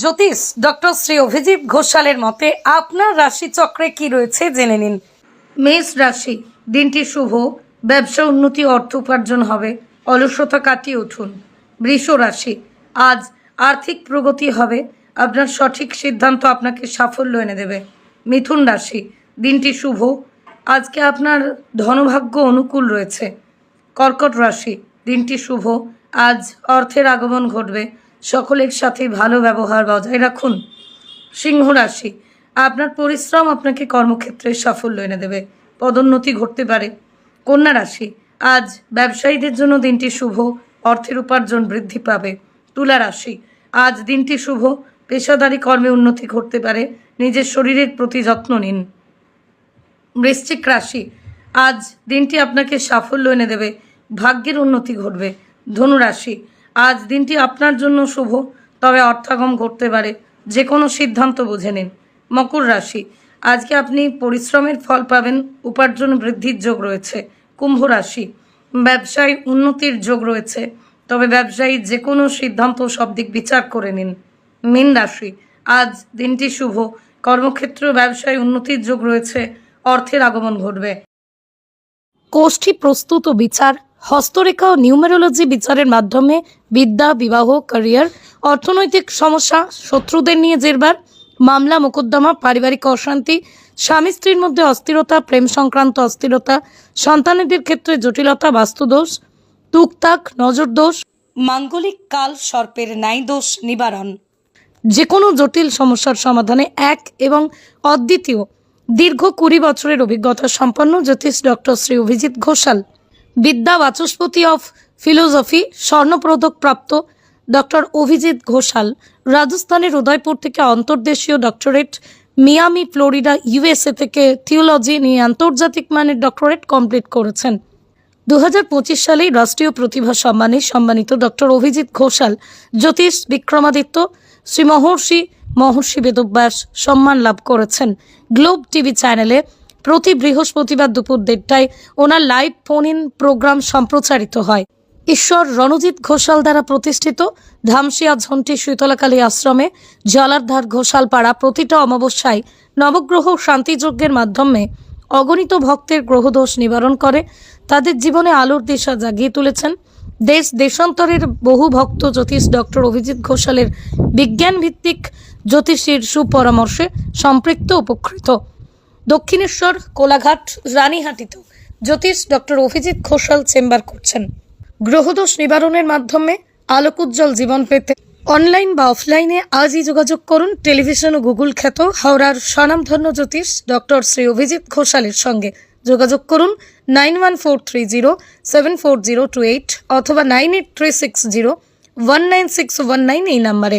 জ্যোতিষ, doctor Shri Abhijit ঘোষালের মতে আপনার রাশি চক্রে কি রয়েছে জেনে নিন। মেষ রাশি, দিনটি শুভ, ব্যবসা উন্নতি, অর্থ উপার্জন হবে, অলসতা কাটিয়ে উঠুন। বৃষ রাশি, আজ আর্থিক প্রগতি হবে, আপনার সঠিক সিদ্ধান্ত আপনাকে সাফল্য এনে দেবে। মিথুন রাশি, দিনটি শুভ, আজকে আপনার ধনভাগ্য অনুকূল রয়েছে। কর্কট রাশি, দিনটি শুভ, আজ অর্থের আগমন ঘটবে সকলের সাথে ভালো ব্যবহার বজায় রাখুন। সিংহ রাশি, আপনার পরিশ্রম আপনাকে কর্মক্ষেত্রে সাফল্য এনে দেবে। পদোন্নতি ঘটতে পারে। কন্যা রাশি, আজ ব্যবসায়ীদের জন্য দিনটি শুভ, অর্থের উপার্জন বৃদ্ধি পাবে। তুলা রাশি, আজ দিনটি শুভ, পেশাদারি কর্মে উন্নতি ঘটতে পারে। নিজের শরীরের প্রতি যত্ন নিন। বৃশ্চিক রাশি, আজ দিনটি আপনাকে সাফল্য এনে দেবে। ভাগ্যের উন্নতি ঘটবে। ধনু রাশি আজ দিনটি আপনার জন্য শুভ, তবে অর্থাগম ঘটতে পারে। যে কোনো সিদ্ধান্ত বুঝে নিন। মকর রাশি, আজকে আপনি পরিশ্রমের ফল পাবেন, উপার্জন বৃদ্ধির যোগ রয়েছে। কুম্ভ রাশি, ব্যবসায় উন্নতির যোগ রয়েছে, তবে ব্যবসায়ী যে কোনো সিদ্ধান্ত সব দিক বিচার করে নিন। মীন রাশি, আজ দিনটি শুভ, কর্মক্ষেত্র, ব্যবসায় উন্নতির যোগ রয়েছে, অর্থের আগমন ঘটবে। কোষ্ঠী প্রস্তুত বিচার হস্তরেখা ও নিউমেরোলজি বিচারের মাধ্যমে বিদ্যা, বিবাহ, ক্যারিয়ার, অর্থনৈতিক সমস্যা, শত্রুদের নিয়ে জেরবার, মামলা, মোকদ্দমা, পারিবারিক অশান্তি, স্বামী স্ত্রীর মধ্যে অস্থিরতা, প্রেম সংক্রান্ত অস্থিরতা, সন্তানেদের ক্ষেত্রে জটিলতা, বাস্তুদোষ তুকতাক নজরদোষ, মাঙ্গলিক কাল, সর্পের ন্যায় দোষ, নিবারণ। যে কোনো জটিল সমস্যার সমাধানে এক এবং অদ্বিতীয় দীর্ঘ কুড়ি বছরের অভিজ্ঞতা সম্পন্ন জ্যোতিষ ডক্টর শ্রী অভিজিৎ ঘোষাল। বিদ্যা বাচস্পতি অফ ফিলোসফি স্বর্ণপদক প্রাপ্ত ডক্টর অভিজিৎ ঘোষাল, রাজস্থানের উদয়পুর থেকে অন্তর্দেশীয় ডক্টরেট মিয়ামি, ফ্লোরিডা, ইউএসএ থেকে থিওলজি নিয়ে আন্তর্জাতিক মানের ডক্টরেট কমপ্লিট করেছেন। দু হাজার পঁচিশ সালেই রাষ্ট্রীয় প্রতিভা সম্মানে সম্মানিত ডক্টর অভিজিৎ ঘোষাল, জ্যোতিষ বিক্রমাদিত্য শ্রী মহর্ষি মহর্ষি বেদব্যাস সম্মান লাভ করেছেন। গ্লোব টিভি চ্যানেলে প্রতি বৃহস্পতিবার দুপুর দেড়টায় ওনার লাইভ ফোন ইন প্রোগ্রাম সম্প্রচারিত হয়। ঈশ্বর রণজিৎ ঘোষাল দ্বারা প্রতিষ্ঠিত ধামসিয়া ঝন্টি শীতলাকালী আশ্রমে জলারধার ঘোষাল পাড়া প্রতিটা অমাবস্যায় নবগ্রহ শান্তিযজ্ঞের মাধ্যমে অগণিত ভক্তের গ্রহদোষ নিবারণ করে, তাদের জীবনে আলোর দিশা জাগিয়ে তুলেছেন। দেশ দেশান্তরের বহু ভক্ত জ্যোতিষ ডক্টর অভিজিৎ ঘোষালের বিজ্ঞান ভিত্তিক জ্যোতিষীর সুপরামর্শে সম্পৃক্ত উপকৃত। দক্ষিণেশ্বর, কোলাঘাট, রানীহাটিতেও জ্যোতিষ ডক্টর অভিজিৎ ঘোষাল চেম্বার করছেন। গ্রহদোষ নিবারণের মাধ্যমে আলোক উজ্জ্বল জীবন পেতে অনলাইন বা অফলাইনে আজই যোগাযোগ করুন টেলিভিশন ও গুগল খ্যাত হাওড়ার স্বনামধন্য জ্যোতিষ ডক্টর শ্রী অভিজিৎ ঘোষালের সঙ্গে। যোগাযোগ করুন nine one four three zero seven four zero two eight অথবা nine eight three six zero one nine six one nine এই নাম্বারে।